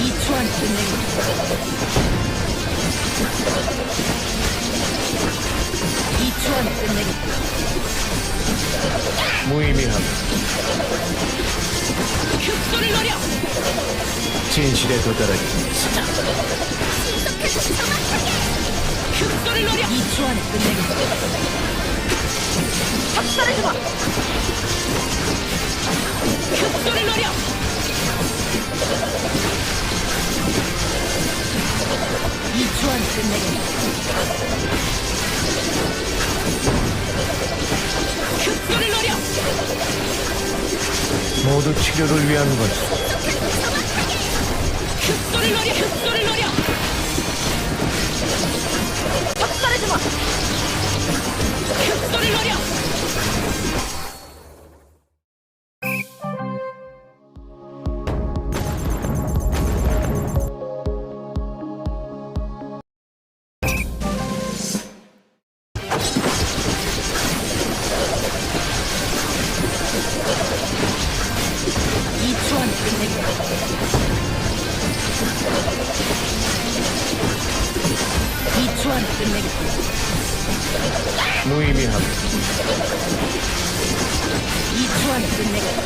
이초한 끝내기 이초한 끝내기 무의미함. 흡수를 노려! 진실에 도달하기 시작! 흡수를 노려! 이초한 끝내기 합사를 주마! 2초 안에 끝내겠다 흡수를 노려 모두 치료를 위한 것 흡수를 노려 흡수를 노려 2초 안에 끝내겠다. 무의미함. 2초 안에 끝내겠다.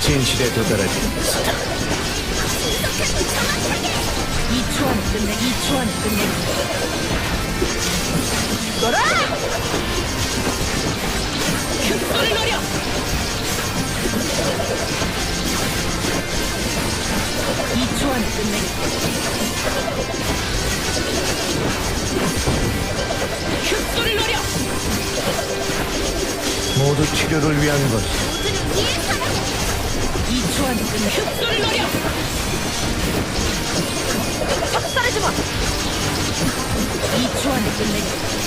진실에 도달하기. 2초 안에 끝내. 2초 안에 끝내겠다. 돌아! 모두 치료를 위한 것 이초 안에 끝내. 흡수를 노려! 박살해주마! 이초 안에 끝내겠다.